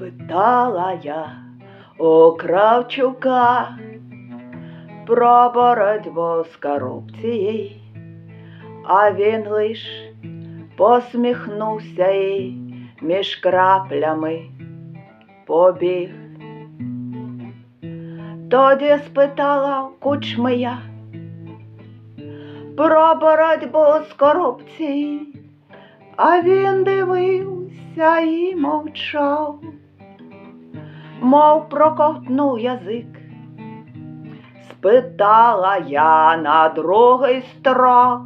Питала я у Кравчука про боротьбу з корупцією, а він лиш посміхнувся і між краплями побіг. Тоді спитала у кучми я про боротьбу з корупцією, а він дивився і мовчав, мов проковтнув язик. Спитала я на другий строк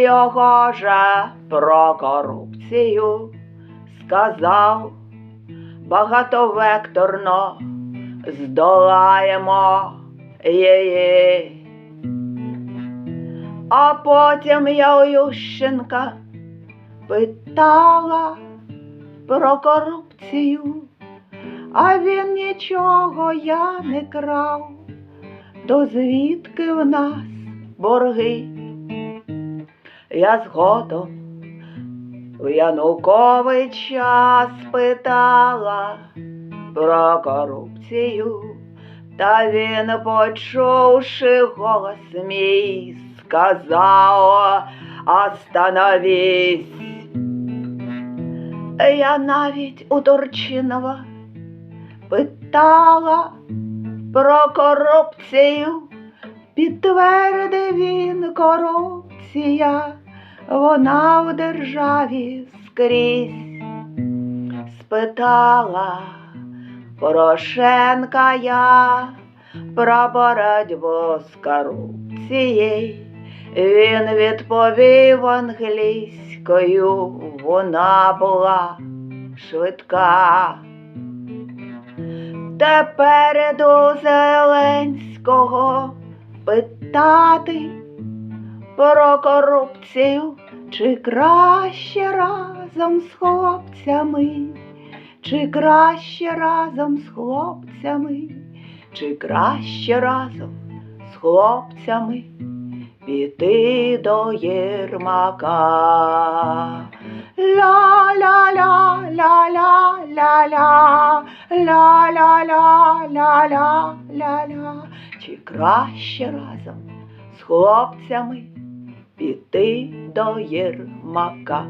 його же про корупцію, сказав багатовекторно здолаємо її. А потім я у Ющенка питала про корупцію, а він нічого я не крав, то звідки в нас борги? Я згодом у Януковича спитала про корупцію, та він, почувши голос мій, сказав «Остановись!» Я навіть у Турчинова питала про корупцію, підтвердив він корупція, вона в державі скрізь. Спитала Порошенка я про боротьбу з корупцією. Він відповів англійською, вона була швидка. Тепер до Зеленського питати про корупцію, чи краще разом з хлопцями, чи краще разом з хлопцями, чи краще разом з хлопцями піти до Єрмака. Ля-ля-ля-ля-ля-ля-ля, ля-ля-ля-ля-ля-ля-ля. Чи краще разом з хлопцями піти до Єрмака?